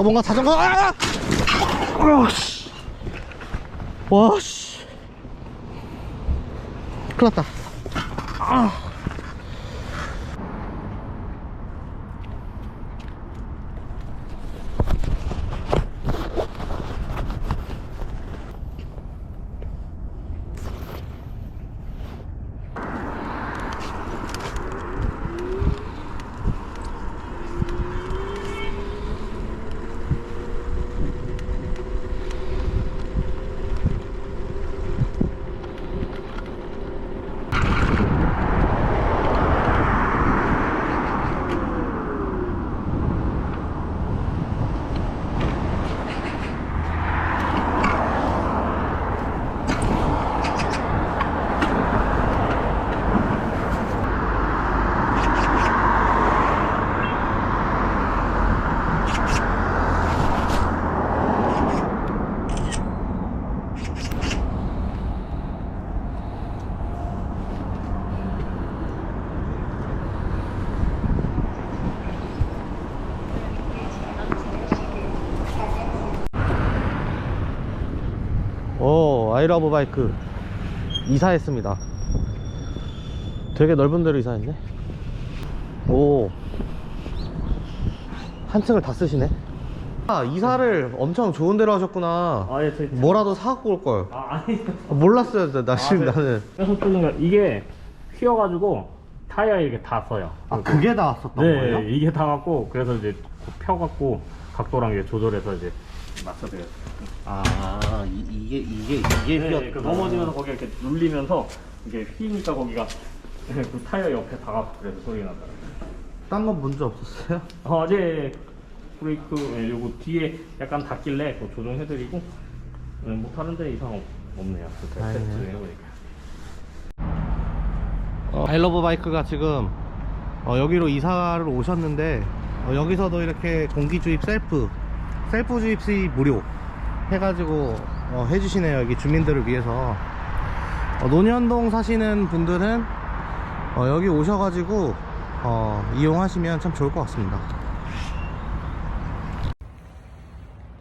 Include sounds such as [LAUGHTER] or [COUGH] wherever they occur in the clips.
어, 뭔가 자전거 아! 와씨 와씨 큰일 났다 아. 오 아이러브 바이크 이사했습니다 되게 넓은 데로 이사했네 오 한층을 다 쓰시네 아 이사를 엄청 좋은 데로 하셨구나 아, 예, 저희. 뭐라도 사갖고 올걸 아, 아니. 몰랐어요 나, 나 지금 네. 나는 그래서 뚫린 거 이게 휘어가지고 타이어에 이렇게 다 써요. 아 그게 다 왔었던 네, 거예요? 이게 다 갖고 그래서 이제 펴갖고 각도랑 이제 조절해서 이제 맞춰드려요. 아 이, 이게 이게 이게 네, 그 넘어지면서 거기 이렇게 눌리면서 이게 휘니까 거기가 [LAUGHS] 그 타이어 옆에 닿아서 그래서 소리 난다. 딴건 문제 없었어요? 어, 이제 브레이크 예, 요거 뒤에 약간 닿길래 그거 조정해드리고 네, 뭐 다른 데 이상 없- 없네요. 다행이네. 테스트 해보니까. 어, 아이러브 바이크가 지금 어, 여기로 이사를 오셨는데 어, 여기서도 이렇게 공기 주입 셀프 셀프 주입 수입 무료 해가지고 어, 해주시네요 여기 주민들을 위해서. 어, 논현동 사시는 분들은 어, 여기 오셔가지고 어, 이용하시면 참 좋을 것 같습니다.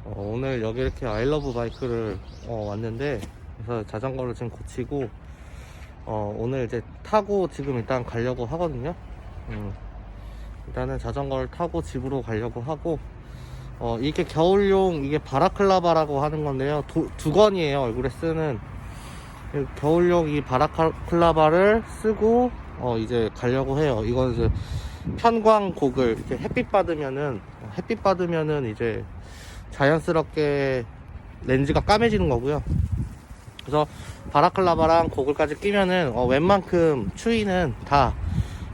어, 오늘 여기 이렇게 아이러브 바이크를 어, 왔는데 그래서 자전거를 지금 고치고 어, 오늘 이제 타고 지금 일단 가려고 하거든요. 음, 일단은 자전거를 타고 집으로 가려고 하고, 어, 이게 겨울용, 이게 바라클라바라고 하는 건데요. 두, 두 건이에요, 얼굴에 쓰는. 이 겨울용 이 바라클라바를 쓰고, 어, 이제 가려고 해요. 이건 이제 편광 고글, 이렇게 햇빛 받으면은, 햇빛 받으면은 이제 자연스럽게 렌즈가 까매지는 거고요. 그래서 바라클라바랑 고글까지 끼면은 어, 웬만큼 추위는 다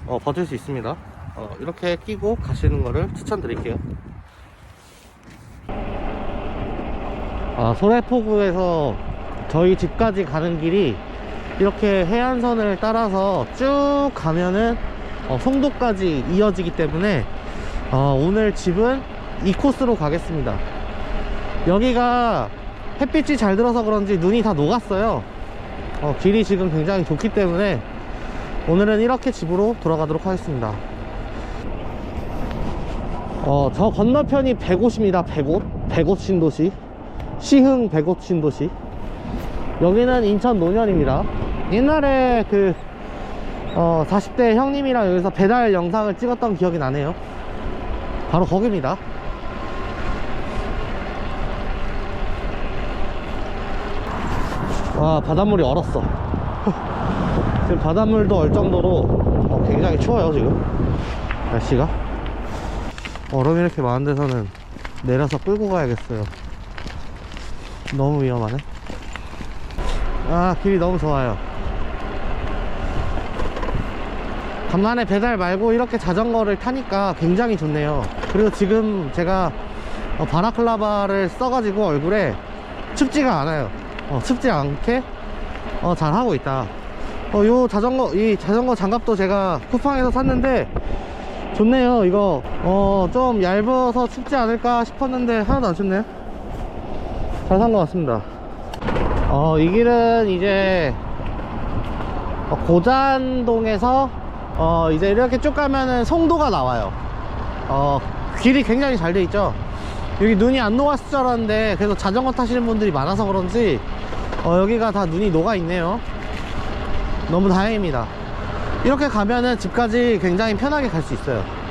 어, 버틸 수 있습니다. 어, 이렇게 끼고 가시는 거를 추천드릴게요. 아, 소래포구에서 저희 집까지 가는 길이 이렇게 해안선을 따라서 쭉 가면은 어, 송도까지 이어지기 때문에 어, 오늘 집은 이 코스로 가겠습니다. 여기가 햇빛이 잘 들어서 그런지 눈이 다 녹았어요 어, 길이 지금 굉장히 좋기 때문에 오늘은 이렇게 집으로 돌아가도록 하겠습니다 어, 저 건너편이 105입니다 105 105 신도시. 시흥 105 신도시. 여기는 인천 노년입니다. 옛날에 그 어, 40대 형님이랑 여기서 배달 영상을 찍었던 기억이 나네요. 바로 거기입니다. 와 바닷물이 얼었어. [LAUGHS] 지금 바닷물도 얼 정도로 어, 굉장히 추워요 지금. 날씨가 얼음이 이렇게 많은 데서는 내려서 끌고 가야겠어요. 너무 위험하네. 아 길이 너무 좋아요. 간만에 배달 말고 이렇게 자전거를 타니까 굉장히 좋네요. 그리고 지금 제가 어, 바라클라바를 써가지고 얼굴에 춥지가 않아요. 어, 춥지 않게 어, 잘 하고 있다. 어, 요 자전거, 이 자전거 장갑도 제가 쿠팡에서 샀는데 좋네요 이거. 어 좀 얇아서 춥지 않을까 싶었는데 하나도 안 춥네 잘 산 것 같습니다. 어 이 길은 이제 어, 고잔동에서 어 이제 이렇게 쭉 가면은 송도가 나와요. 어 길이 굉장히 잘 돼 있죠? 여기 눈이 안 녹았을 줄 알았는데 그래서 자전거 타시는 분들이 많아서 그런지 어 여기가 다 눈이 녹아 있네요. 너무 다행입니다. 이렇게 가면은 집까지 굉장히 편하게 갈 수 있어요.